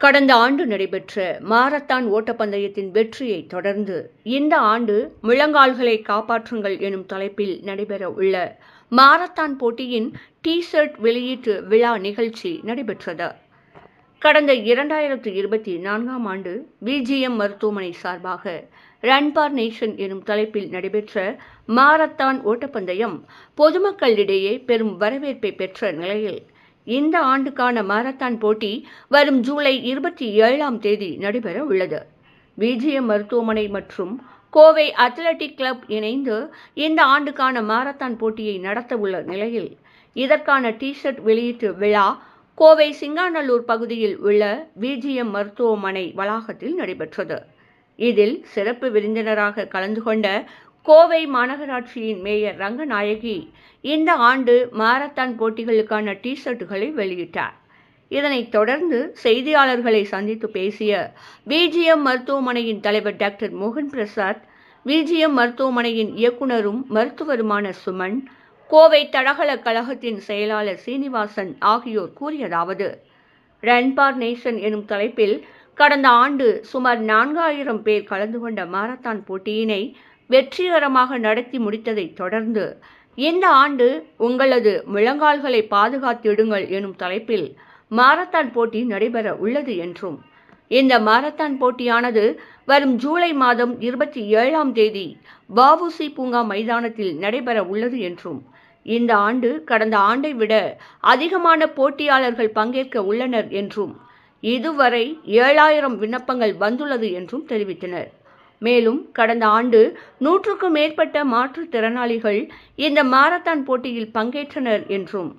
கடந்த ஆண்டு நடைபெற்ற மாரத்தான் ஓட்டப்பந்தயத்தின் வெற்றியை தொடர்ந்து இந்த ஆண்டு முழங்கால்களை காப்பாற்றுங்கள் எனும் தலைப்பில் நடைபெற உள்ள மாரத்தான் போட்டியின் டி ஷர்ட் வெளியீட்டு விழா நிகழ்ச்சி நடைபெற்றது. கடந்த இரண்டாயிரத்து இருபத்தி நான்காம் ஆண்டு பிஜிஎம் மருத்துவமனை சார்பாக ரன் பார் நேஷன் எனும் தலைப்பில் நடைபெற்ற மாரத்தான் ஓட்டப்பந்தயம் பொதுமக்களிடையே பெரும் வரவேற்பை பெற்ற நிலையில் இந்த ஆண்டுக்கான மாரத்தான் போட்டி வரும் ஜூலை இருபத்தி ஏழாம் தேதி நடைபெற உள்ளது. பிஜிஎம் மருத்துவமனை மற்றும் கோவை அத்லெட்டிக் கிளப் இணைந்து இந்த ஆண்டுக்கான மாரத்தான் போட்டியை நடத்த உள்ள நிலையில் இதற்கான டிஷர்ட் வெளியீட்டு விழா கோவை சிங்காநல்லூர் பகுதியில் உள்ள விஜிஎம் மருத்துவமனை வளாகத்தில் நடைபெற்றது. இதில் சிறப்பு விருந்தினராக கலந்து கொண்ட கோவை மாநகராட்சியின் மேயர் ரங்கநாயகி இந்த ஆண்டு மாரத்தான் போட்டிகளுக்கான டி ஷர்ட்டுகளை வெளியிட்டார். இதனைத் தொடர்ந்து செய்தியாளர்களை சந்தித்து பேசிய பிஜிஎம் மருத்துவமனையின் தலைவர் டாக்டர் மோகன் பிரசாத் பிஜிஎம் மருத்துவமனையின் இயக்குனரும் மருத்துவருமான சுமன் கோவை தடகள கழகத்தின் செயலாளர் சீனிவாசன் ஆகியோர் கூறியதாவது ரன்பார் நேஷன் எனும் தலைப்பில் கடந்த ஆண்டு சுமார் நான்காயிரம் பேர் கலந்து கொண்ட மாரத்தான் போட்டியினை வெற்றிகரமாக நடத்தி முடித்ததைத் தொடர்ந்து இந்த ஆண்டு உங்களது முழங்கால்களை பாதுகாத்திடுங்கள் எனும் தலைப்பில் மாரத்தான் போட்டி நடைபெற உள்ளது என்றும் இந்த மாரத்தான் போட்டியானது வரும் ஜூலை மாதம் இருபத்தி ஏழாம் தேதி வவுசி பூங்கா மைதானத்தில் நடைபெற உள்ளது என்றும் இந்த ஆண்டு கடந்த ஆண்டை விட அதிகமான போட்டியாளர்கள் பங்கேற்க உள்ளனர் என்றும் இதுவரை ஏழாயிரம் விண்ணப்பங்கள் வந்துள்ளது என்றும் தெரிவித்தனர். மேலும் கடந்த ஆண்டு நூற்றுக்கும் மேற்பட்ட மாற்றுத்திறனாளிகள் இந்த மாரத்தான் போட்டியில் பங்கேற்றனர் என்றும்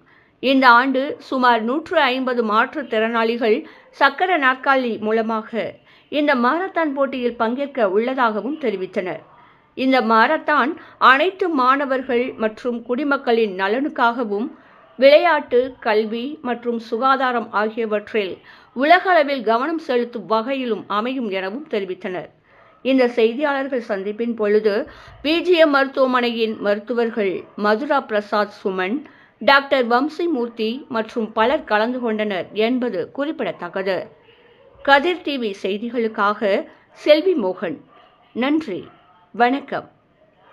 இந்த ஆண்டு சுமார் நூற்று ஐம்பது மாற்றுத்திறனாளிகள் சக்கர நாற்காலி மூலமாக இந்த மாரத்தான் போட்டியில் பங்கேற்க உள்ளதாகவும் தெரிவித்தனர். இந்த மாரத்தான் அனைத்து மாணவர்கள் மற்றும் குடிமக்களின் நலனுக்காகவும் விளையாட்டு கல்வி மற்றும் சுகாதாரம் ஆகியவற்றில் உலகளவில் கவனம் செலுத்தும் வகையிலும் அமையும் எனவும் தெரிவித்தனர். இந்த செய்தியாளர்கள் சந்திப்பின் பொழுது பிஜிஎம் மருத்துவமனையின் மருத்துவர்கள் மதுரா பிரசாத் சுமன் டாக்டர் வம்சிமூர்த்தி மற்றும் பலர் கலந்து கொண்டனர் என்பது குறிப்பிடத்தக்கது. கதிர் டிவி செய்திகளுக்காக செல்வி மோகன். நன்றி. வணக்கம்.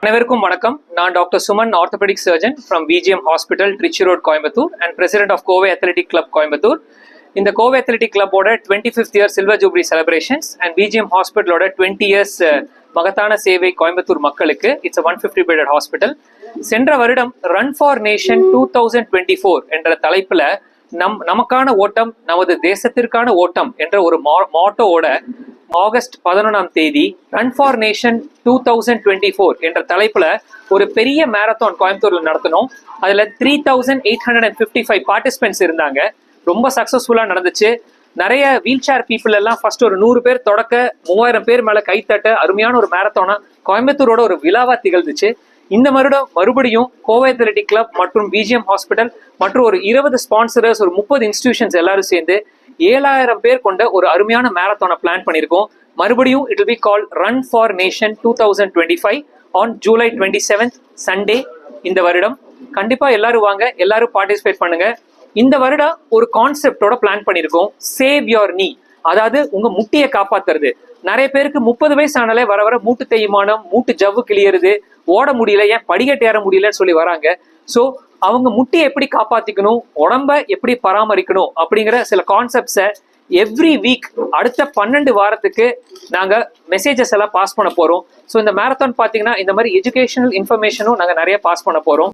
அனைவருக்கும் வணக்கம். நான் doctor Suman orthopaedic surgeon from PGM hospital Trichy road Coimbatore and president of Kovai athletic club Coimbatore இந்த Kovai athletic கிளப்போட twenty fifth year silver jubilee celebrations and PGM ஹாஸ்பிட்டலோட twenty years மகத்தான சேவை கோயம்புத்தூர் மக்களுக்கு. It's one fifty bedded hospital சென்ற வருடம் run for nation two thousand twenty four என்ற தலைப்புல நம் நமக்கான ஓட்டம் நமது தேசத்திற்கான ஓட்டம் என்ற ஒரு மாட்டோவோட ஆகஸ்ட் பதினொன்றாம் தேதி run for nation two thousand twenty four என்ற தலைப்புல ஒரு பெரிய மேரத்தான் கோயம்புத்தூர்ல நடத்தினோம். அதுல three thousand eight hundred and fifty five participants இருந்தாங்க. ரொம்ப சக்ஸஸ்ஃபுல்லாக நடந்துச்சு. நிறைய வீல் சேர் பீப்புள் எல்லாம் ஃபர்ஸ்ட் ஒரு நூறு பேர் தொடக்க மூவாயிரம் பேர் மேலே கைத்தட்ட அருமையான ஒரு மேரத்தானா கோயம்புத்தூரோட ஒரு விழாவா திகழ்ந்துச்சு. இந்த வருடம் மறுபடியும் கோவை அத்லெட்டிக் கிளப் மற்றும் பிஜிஎம் ஹாஸ்பிட்டல் மற்றும் ஒரு இருபது ஸ்பான்சரர்ஸ் ஒரு முப்பது இன்ஸ்டிடியூஷன்ஸ் எல்லாரும் சேர்ந்து ஏழாயிரம் பேர் கொண்ட ஒரு அருமையான மேரத்தானை பிளான் பண்ணியிருக்கோம். மறுபடியும் it be call run for nation two thousand twenty five on July twenty seventh Sunday இந்த வருடம். கண்டிப்பாக எல்லாரும் வாங்க எல்லாரும் பார்ட்டிசிபேட் பண்ணுங்கள் இந்த வருடம் ஒரு கான்செப்டோட பிளான் பண்ணியிருக்கோம் சேவ் யோர் நீ அதாவது உங்க முட்டியை காப்பாத்துறது. நிறைய பேருக்கு முப்பது வயசு ஆனாலே வர வர மூட்டு தேய்மானம் மூட்டு ஜவ்வு கிளியறது ஓட முடியல ஏன் படிக்கட்டு ஏற முடியலன்னு சொல்லி வராங்க. ஸோ அவங்க முட்டியை எப்படி காப்பாத்திக்கணும் உடம்ப எப்படி பராமரிக்கணும் அப்படிங்கிற சில கான்செப்ட்ஸை எவ்ரி வீக் அடுத்த பன்னெண்டு வாரத்துக்கு நாங்கள் மெசேஜஸ் எல்லாம் பாஸ் பண்ண போகிறோம் ஸோ இந்த மேரத்தான் பார்த்தீங்கன்னா இந்த மாதிரி எஜுகேஷனல் இன்ஃபர்மேஷனும் நாங்கள் நிறைய பாஸ் பண்ண போகிறோம்